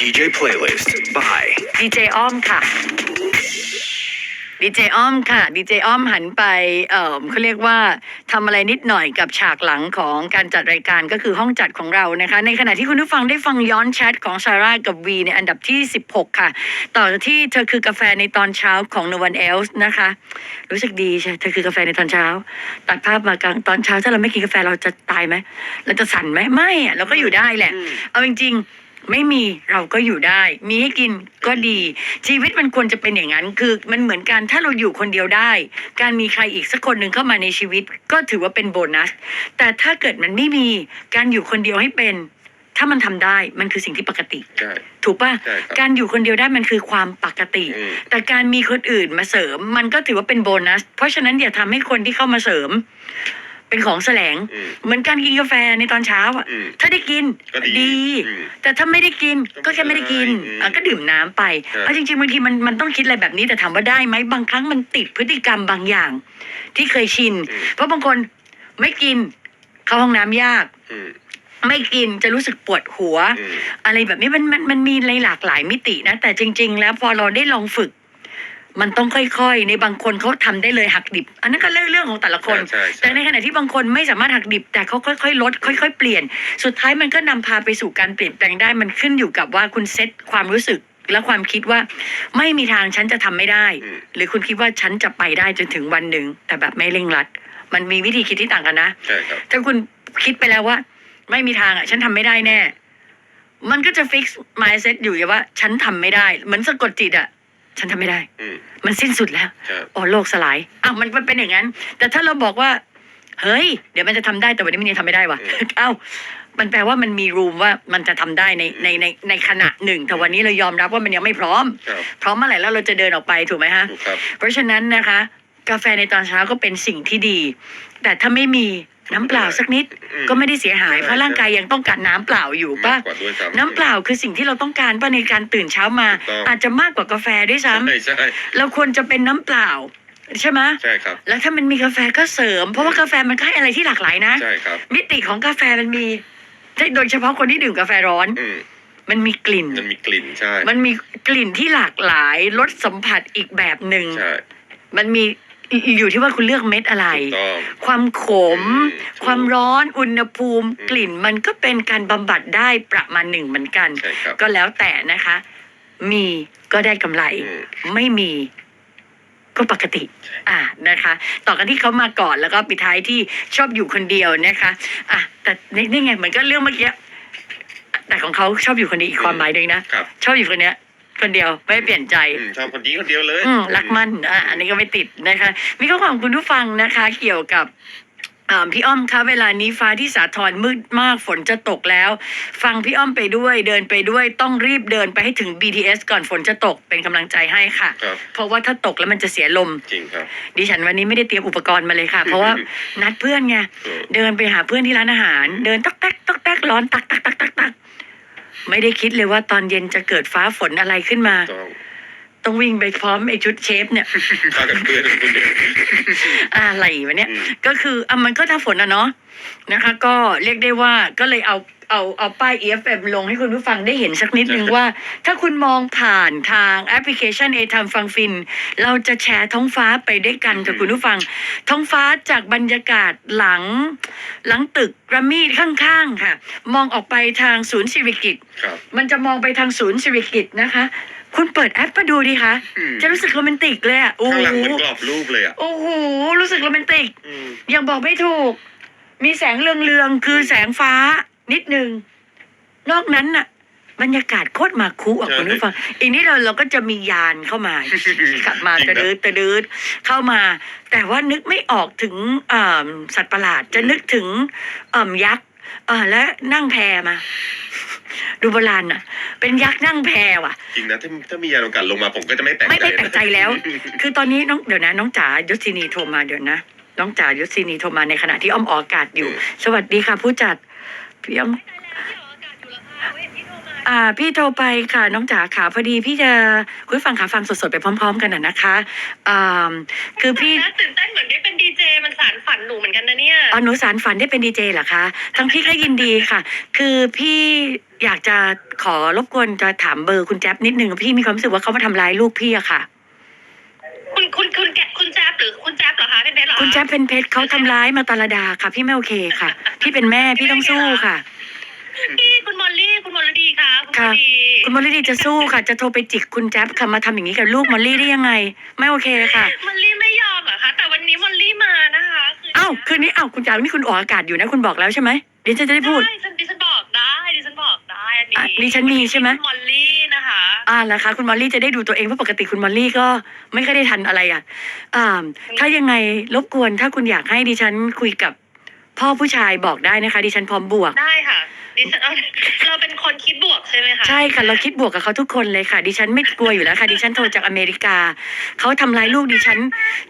DJ playlist by ดีเจอ้อมค่ะ ดีเจอ้อมค่ะ ดีเจอ้อมหันไป เอ่อเขาเรียกว่าทำอะไรนิดหน่อยกับฉากหลังของการจัดรายการก็คือห้องจัดของเรานะคะ ในขณะที่คุณผู้ฟังได้ฟังย้อนแชทของซาร่ากับวีในอันดับที่ 16 ค่ะ ต่อที่เธอคือกาแฟในตอนเช้าของ No One Else นะคะ รู้สึกดีใช่เธอคือกาแฟในตอนเช้า ตัดภาพมากลางตอนเช้าถ้าเราไม่กินกาแฟเราจะตายไหมเราจะสั่นไหมไม่อะเราก็อยู่ได้แหละ เอาจริงๆ ไม่มีเราก็อยู่ได้ มีให้กินก็ดี ชีวิตมันควรจะเป็นอย่างนั้น คือมันเหมือนกันถ้าเราอยู่คนเดียวได้ การมีใครอีกสักคนหนึ่งเข้ามาในชีวิต ก็ถือว่าเป็นโบนัส แต่ถ้าเกิดมันไม่มีการอยู่คนเดียวให้เป็น ถ้ามันทำได้มันคือสิ่งที่ปกติ ใช่ ถูกป่ะ ใช่ครับการอยู่คนเดียวได้มันคือความปกติ อืม แต่การมีคนอื่นมาเสริม มันก็ถือว่าเป็นโบนัส เพราะฉะนั้นอย่าทำให้คนที่เข้ามาเสริม เป็นของแสลง อืม เหมือนการกินกาแฟในตอนเช้าอะ อืมถ้าได้กินก็ดีอืมแต่ถ้าไม่ได้กินก็ก็แค่ไม่ได้กินอืมอะก็ดื่มน้ำไปใช่เอาจริงๆบางทีมันมันต้องคิดอะไรแบบนี้แต่ถามว่าได้ไหมบางครั้งมันติดพฤติกรรมบางอย่าง ที่เคยชิน เพราะบางคนไม่กินเข้าห้องน้ำยาก อืมไม่กินจะรู้สึกปวดหัว อืม อะไรแบบนี้มันมันมันมีหลากหลายมิตินะ แต่จริง ๆ แล้วพอเราได้ลองฝึก มันต้องค่อยๆ ในบางคนเขาทำได้เลยหักดิบ อันนั้นก็เรื่องเรื่องของแต่ละคนใช่ใช่ แต่ในขณะที่บางคนไม่สามารถหักดิบ แต่เขาค่อยๆ ลด ค่อย ๆ เปลี่ยน สุดท้ายมันก็นำพาไปสู่การเปลี่ยนแปลงได้ มันขึ้นอยู่กับว่าคุณเซตความรู้สึกและความคิดว่า ไม่มีทางฉันจะทำไม่ได้ อืม หรือคุณคิดว่าฉันจะไปได้จนถึงวันหนึ่ง แต่แบบไม่เร่งรัด มันมีวิธีคิดที่ต่างกันนะ ใช่ครับ ถ้าคุณคิดไปแล้วว่า ไม่มีทางอะ ฉันทำไม่ได้แน่ มันก็จะฟิกซ์ mindset อยู่อย่างว่า ฉันทำไม่ได้ เหมือนสะกดจิตอะ ฉันทำไม่ได้ อืม มันสิ้นสุดแล้ว ครับโอ้โลกสลายอะมันมันเป็นอย่างนั้น แต่ถ้าเราบอกว่า เฮ้ย เดี๋ยวมันจะทำได้แต่วันนี้มันยังทำไม่ได้วะเอ้า มันแปลว่ามันมีรูมว่ามันจะทำได้ในในในในขณะหนึ่ง แต่วันนี้เรายอมรับว่ามันยังไม่พร้อม ครับพร้อมเมื่อไหร่แล้วเราจะเดินออกไปถูกไหมฮะ ถูกครับ เพราะฉะนั้นนะคะ กาแฟในตอนเช้าก็เป็นสิ่งที่ดี แต่ถ้าไม่มี น้ำเปล่าสักนิดอืมก็ไม่ได้เสียหายเพราะร่างกายยังต้องการน้ำเปล่าอยู่ป่ะ มากกว่าด้วยซ้ำ น้ำเปล่าคือสิ่งที่เราต้องการป่ะในการตื่นเช้ามา ถูกต้อง อาจจะมากกว่ากาแฟด้วยซ้ำใช่ใช่เราควรจะเป็นน้ำเปล่า ใช่ไหมใช่ครับ แล้วถ้ามันมีกาแฟก็เสริม เพราะว่ากาแฟมันก็ให้อะไรที่หลากหลายนะ ใช่ครับ มิติของกาแฟมันมีโดยเฉพาะคนที่ดื่มกาแฟร้อน อืมมันมีกลิ่น มันมีกลิ่นใช่มันมีกลิ่นที่หลากหลายรสสัมผัสอีกแบบหนึ่ง ใช่ มันมี อยู่ที่ว่าคุณเลือกเม็ดอะไร ถูกต้อง ความขม อืมความร้อนอุณหภูมิ อืม กลิ่นมันก็เป็นการบำบัดได้ประมาณหนึ่งเหมือนกัน ใช่ครับ ก็แล้วแต่นะคะ มีก็ได้กำไร อืม ไม่มีก็ปกติ อ่านะคะ ต่อกันที่เขามาก่อนแล้วก็ปิดท้ายที่ชอบอยู่คนเดียวนะคะอะแต่นี่นี่ไงเหมือนก็เรื่องเมื่อกี้แต่ของเขาชอบอยู่คนเดียวอีกความหมายหนึ่งนะครับ ชอบอยู่คนเนี้ย คนเดียวไม่เปลี่ยนใจ อืมชอบคนนี้คนเดียวเลยอืมรักมันอะอันนี้ก็ไม่ติดนะคะ มีข้อความคุณผู้ฟังนะคะ เกี่ยวกับอ่าพี่อ้อมคะเวลานี้ฟ้าที่สาทรมืดมากฝนจะตกแล้ว ฟังพี่อ้อมไปด้วยเดินไปด้วยต้องรีบเดินไปให้ถึง BTS ก่อนฝนจะตกเป็นกำลังใจให้ค่ะ ครับ เพราะว่าถ้าตกแล้วมันจะเสียลม จริงครับ ดิฉันวันนี้ไม่ได้เตรียมอุปกรณ์มาเลยค่ะ เพราะว่านัดเพื่อนไง เออ เดินไปหาเพื่อนที่ร้านอาหาร เดินตักแตกตักแตกร้อนตักตักตักตักตัก ไม่ได้คิดเลยว่าตอนเย็นจะเกิดฟ้าฝนอะไรขึ้นมา ต้องต้องวิ่งไปพร้อมไอ้ชุดเชฟเนี่ยเข้ากับเพื่อนคนเดียว อะไรวะเนี่ย อืม ก็คืออะมันก็ถ้าฝนอะเนาะนะคะ ก็เรียกได้ว่าก็เลยเอา เอาเอาป้าย EFM ลงให้คุณผู้ฟังได้เห็นสักนิดนึงว่า ถ้าคุณมองผ่านทางแอปพลิเคชัน A ทำฟังฟิน เราจะแชร์ท้องฟ้าไปด้วยกันกับคุณผู้ฟัง ท้องฟ้าจากบรรยากาศหลัง หลังตึกกรามี่ข้างๆค่ะ มองออกไปทางศูนย์สิริกิตครับ มันจะมองไปทางศูนย์สิริกิตนะคะ คุณเปิดแอปมาดูดิคะอืม จะรู้สึกโรแมนติกเลยอะโอ้ข้างหลังโหเหมันกรอบรูปเลยอะโอ้โหรู้สึกโรแมนติก อืม ยังบอกไม่ถูก มีแสงเรืองๆ คือแสงฟ้า นิดนึง นอกนั้นน่ะ บรรยากาศโคตรมาคุอะคุณผู้ฟังอีกนิดเราเราก็จะมียานเข้ามาขับมาจริงตะนะดืดตะดืดเข้ามา แต่ว่านึกไม่ออกถึงอ่าสัตว์ประหลาด จะนึกถึงอ่ายักษ์อ่าและนั่งแพมาดูโบราณน่ะ เป็นยักษ์นั่งแพว่ะ จริงนะถ้าถ้ามียานอวกาศลงมาผมก็จะไม่แปลกใจไม่ไม่แปลกใจแล้วนะคือตอนนี้น้องเดี๋ยวนะ น้องจ๋ายศินีโทรมาเดี๋ยวนะ น้องจ๋ายศินีโทรมาในขณะที่อ้อมออกอากาศอยู่ สวัสดีค่ะผู้จัด พี่อ้อมอ่าพี่โทรไปค่ะน้องจ๋าขาพอดีพี่จะคุยฟังขาฟังสดๆไปพร้อม ๆ กันน่ะนะคะอ่าคือพี่นะตื่นเต้นเหมือนได้เป็นดีเจมันสารฝันหนูเหมือนกันนะเนี่ยอ๋อหนูสารฝันได้เป็นดีเจเหรอคะทั้งพี่ก็ยินดีค่ะ คือพี่อยากจะขอรบกวนจะถามเบอร์คุณแจ๊บนิดนึงพี่มีความรู้สึกว่าเขามาทำร้ายลูกพี่อะค่ะ คุณคุณคุณแกคุณ แจ๊บหรือคุณแจ๊บเหรอคะเป็นเพชรเหรอคะคุณแจ๊บเป็นเพชรเขาทำร้ายมาตาลดาค่ะ พี่ไม่โอเคค่ะ พี่เป็นแม่พี่ต้องสู้ค่ะ พี่คุณมอลลี่คุณมอลลี่คะคุณมอค่ะลลี่คุณมอลลี่ดีจะสู้ค่ะ จะโทรไปจิกคุณแจ๊บค่ะมาทำอย่างนี้กับลูกมอลลี่ได้ยังไง ไม่โอเคค่ะ มอลลี่ไม่ยอมเหรอคะแต่วันนี้มอลลี่มานะคะคืเอ้าคืนนี้เอ้าคุณจ๋านี่คุณออกอากาศอยู่นะคุณบอกแล้วใช่ไหมเดี๋ยวฉันจะได้พูด ได้ฉันดิฉันบอกได้ดิฉันบอกได้อันนี้อะดิฉันมีใช่ไหม คุณมอลลี่นะคะ อ่าแล้วคะ คุณมอลลี่จะได้ดูตัวเองเพราะปกติคุณมอลลี่ก็ไม่ค่อยได้ทันอะไรอะอ่าถ้ายังไงรบกวนถ้าคุณอยากให้ดิฉันคุยกับพ่อผู้ชายบอกได้นะคะ ดิฉันพร้อมบวก ได้ค่ะดิฉันเอาเราเป็นคนคิดบวกใช่ไหมคะใช่ค่ะเราคิดบวกกับเขาทุกคนเลยค่ะ ดิฉันไม่กลัวอยู่แล้วค่ะ ดิฉันโทรจากอเมริกา เขาทำร้ายลูกดิฉัน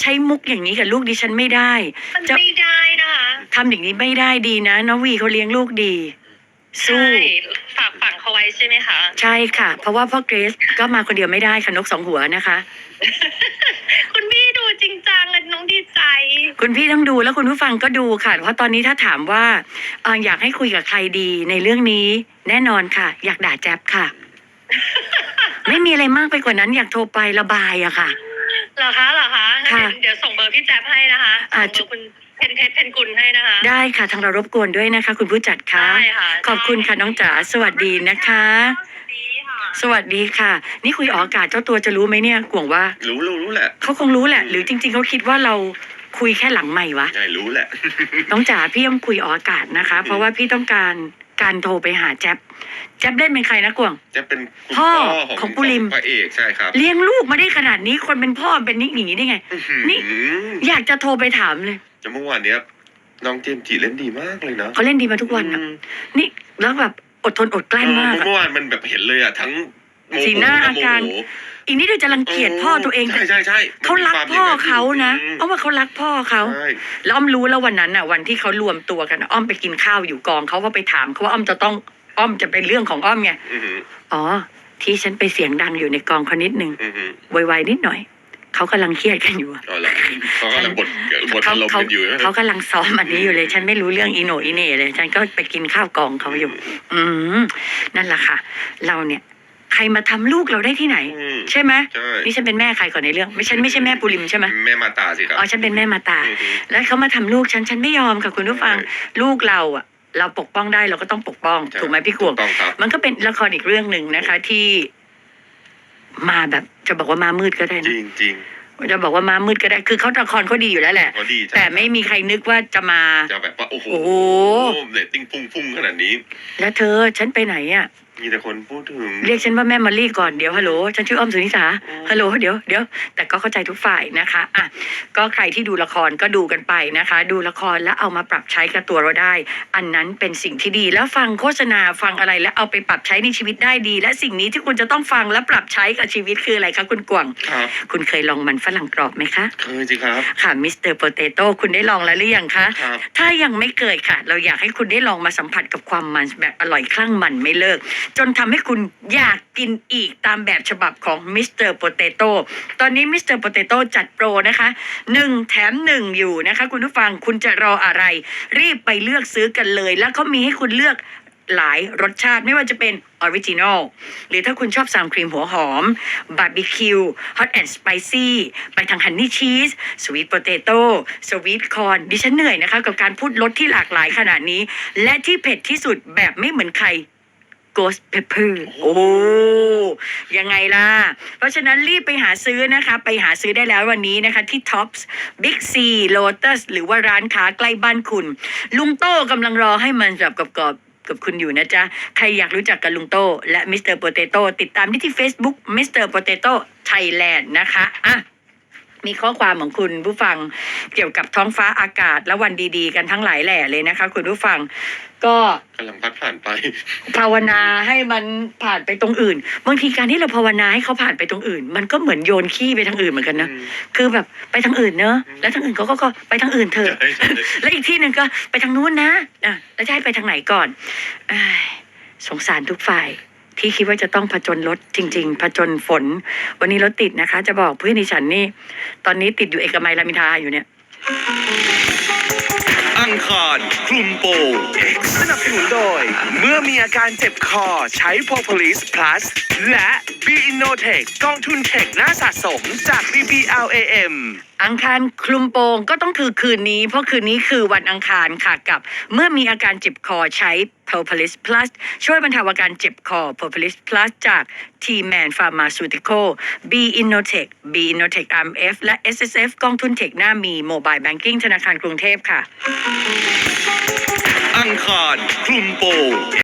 ใช้มุกอย่างนี้กับลูกดิฉันไม่ได้มันจะไม่ได้นะคะทำอย่างนี้ไม่ได้ดีนะน้องวีเขาเลี้ยงลูกดี สู้ใช่ฝากฝัง เขาไว้ใช่ไหมคะ ใช่ค่ะ เพราะว่าพ่อเกรซก็มาคนเดียวไม่ได้ค่ะนกสองหัวนะคะ คุณพี่ดูจริงจังเลยน้องดีใจ คุณพี่ต้องดูแล้วคุณผู้ฟังก็ดูค่ะ เพราะตอนนี้ถ้าถามว่าเอ่ออยากให้คุยกับใครดีในเรื่องนี้ แน่นอนค่ะ อยากด่าแจ๊บค่ะ ไม่มีอะไรมากไปกว่านั้นอยากโทรไประบายอะค่ะ เหรอคะเหรอคะงั้นค่ะเดี๋ยวเดี๋ยวส่งเบอร์พี่แจ๊บให้นะคะอ่า ส่งเบอร์คุณ เพนเพชรเพนกุลให้นะคะ ได้ค่ะทางเรารบกวนด้วยนะคะ คุณผู้จัดค่ะได้ค่ะขอบคุณค่ะน้องจ๋าสวัสดีนะคะ ดีค่ะสวัสดีค่ะ นี่คุยออกอากาศเจ้าตัวจะรู้ไหมเนี่ยกวงว่ารู้รู้รู้แหละเขาคงรู้แหละ หรือจริง ๆเขาคิดว่าเราคุยแค่หลังใหม่วะ ใช่รู้แหละ น้องจ๋าพี่ต้องคุยออกอากาศนะคะ เพราะว่าพี่ต้องการการโทรไปหาแจ๊บแจ๊บเล่นเป็นใครนะกวง จะเป็นคุณพ่พ่ออขขอองงปุริม พระเอกใช่ครับเลี้ยงลูกมาได้ขนาดนี้คนเป็นพ่อเป็นนิกอย่างนี้ได้ไงอื้อหือนี่อยากจะโทรไปถามเลย แต่เมื่อวานเนี้ยน้องเจมส์จีเล่นดีมากเลยนะเขาเล่นดีมาทุกวันอะอืมนี่แล้วแบบอดทนอดกลั้นมากเอออะ เมื่อวานมันแบบเห็นเลยอะทั้งโมโหสีหน้าอาการ โมโหอีกนิดเดียวจะรังเกียจพ่อตัวเองใช่ใช่ใช่มันเขารักมีควมพ่อย่งเขานะอืมเอาว่าเขารักพ่อเขาใช่แล้วอ้อมรู้แล้ววันนั้นอะ วันที่เขารวมตัวกันอะอ้อมไปกินข้าวอยู่กองเขาก็ไปถามเขาว่าอ้อมจะต้องอ้อมจะเป็นเรื่องของอ้อมไง อือหืออ๋อ ที่ฉันไปเสียงดังอยู่ในกองเขานิดนึงอือหือ ไวๆนิดหน่อย เขากำลังเครียดกันอยู่อะอ๋อเหรอเขากำลังบทบทเขาอารมณ์เขากันอยู่นะเขากำลังซ้อมอันนี้อยู่เลย ฉันไม่รู้เรื่องอีโหนอีเหน่เลย ฉันก็ไปกินข้าวกองเขาอยู่ อืมนั่นแหละค่ะ เราเนี่ย ใครมาทำลูกเราได้ที่ไหน อืม ใช่ไหมใช่ นี่ฉันเป็นแม่ใครก่อนในเรื่อง ไม่ฉันไม่ใช่แม่ปุริมใช่ไหมแม่มาตาสิครับอ๋อฉันเป็นแม่มาตาอือหือแล้วเขามาทำลูกฉัน ฉันไม่ยอมค่ะคุณผู้ฟังใช่ลูกเราอะ เราปกป้องได้เราก็ต้องปกป้องถูกไหมพี่กวง ถูต้องครับ มันก็เป็นละครอีกเรื่องหนึ่งนะคะ ที่ มาแบบ จะบอกว่ามามืดก็ได้จนะริงจริง จะบอกว่ามามืดก็ได้ คือเขาละครเขาดีอยู่แล้วแหละ เขาดีใช่แต่ไม่มีใครนึกว่าจะมา จะแบบว่าโอ้โหโอ้โห เรตติ้งพุ่งพุ่งขนาดนี้ แล้วเธอฉันไปไหนอะ มีแต่คนพูดถึง เรียกฉันว่าแม่มอลลี่ก่อนเดี๋ยวฮัลโหลฉันชื่ออ้อมสุนิสาอืม ฮัลโหลเดี๋ยวเดี๋ยวแต่ก็เข้าใจทุกฝ่ายนะคะอะก็ใครที่ดูละครก็ดูกันไปนะคะ ดูละครแล้วเอามาปรับใช้กับตัวเราได้ อันนั้นเป็นสิ่งที่ดีแล้วฟังโฆษณาฟังอะไรแล้วเอาไปปรับใช้ในชีวิตได้ดี และสิ่งนี้ที่คุณจะต้องฟังและปรับใช้กับชีวิตคืออะไรคะคุณกวางครับ คุณเคยลองมันฝรั่งกรอบไหมคะ เคยสิครับ ค่ะมิสเตอร์โปเตโต้คุณได้ลองแล้วหรือยังคะ ครับ ถ้ายังไม่เคยค่ะ เราอยากให้คุณได้ลองมาสัมผัสกับความมันแบบอร่อยคลั่งมันไม่เลิกจนทำให้คุณอยากกินอีกตามแบบฉบับของมิสเตอร์โปเตโต้ตอนนี้มิสเตอร์โปเตโต้จัดโปรนะคะหนึ่งแถมหนึ่งอยู่นะคะ คุณผู้ฟังคุณจะรออะไร รีบไปเลือกซื้อกันเลย แล้วเขามีให้คุณเลือกหลายรสชาติไม่ว่าจะเป็นออริจินอลหรือถ้าคุณชอบซามครีมหัวหอมบาร์บีคิวฮอตแอนด์สไปซี่ไปทางฮันนี่ชีสสวีทโปเตโต้สวีทคอนดิฉันเหนื่อยนะคะ กับการพูดรสที่หลากหลายขนาดนี้ และที่เผ็ดที่สุดแบบไม่เหมือนใคร Ghost Pepper โอ้ยังไงล่ะ เพราะฉะนั้นรีบไปหาซื้อนะคะ ไปหาซื้อได้แล้ววันนี้นะคะที่ Tops Big C Lotus หรือว่าร้านค้าใกล้บ้านคุณ ลุงโต้กำลังรอให้มันแบบกรอบๆกับคุณอยู่นะจ๊ะ ใครอยากรู้จักกับลุงโต้และมิสเตอร์โปเตโต้ติดตามได้ที่ Facebook Mr. Potato Thailand นะคะอะ มีข้อความของคุณผู้ฟังเกี่ยวกับท้องฟ้าอากาศและวันดีๆ กันทั้งหลายแหล่เลยนะคะ คุณผู้ฟังก็กำลังพัดผ่านไปภาวนาให้มันผ่านไปตรงอื่น บางทีการที่เราภาวนาให้เขาผ่านไปตรงอื่น มันก็เหมือนโยนขี้ไปทางอื่นเหมือนกันนะอืมคือแบบไปทางอื่นเนอะอืมแล้วทางอื่นเขาก็ก็ไปทางอื่นเถอะใช่ใช่แล้วอีกที่หนึ่งก็ไปทางนู้นนะอะแล้วจะให้ไปทางไหนก่อนเอ้ยสงสารทุกฝ่าย ที่คิดว่าจะต้องผจญรถจริง ๆ ผจญฝน วันนี้รถติดนะคะ จะบอกเพื่อนดิฉันนี่ ตอนนี้ติดอยู่เอกมัยรามอินทราอยู่เนี่ยงคารคลุมโปง X สนับสนุนโดย เมื่อมีอาการเจ็บคอใช้ Propolis Plus และ b i n o t e c h กองทุนเทคหน้าสะสมจาก BBLAM อังคารคลุมโปงก็ต้องคือคืนนี้ เพราะคืนนี้คือวันอังคารค่ะกับ เมื่อมีอาการเจ็บคอใช้ p o p o l i s Plus ช่วยบรรเทาอาการเจ็บคอ p o p o l i s Plus จาก T-Man Pharmaceutical B Innotech B Innotech RMF และ SSF กองทุนเทคหน้ามี Mobile Banking ธนาคารกรุงเทพค่ะ อังคารคลุมโปง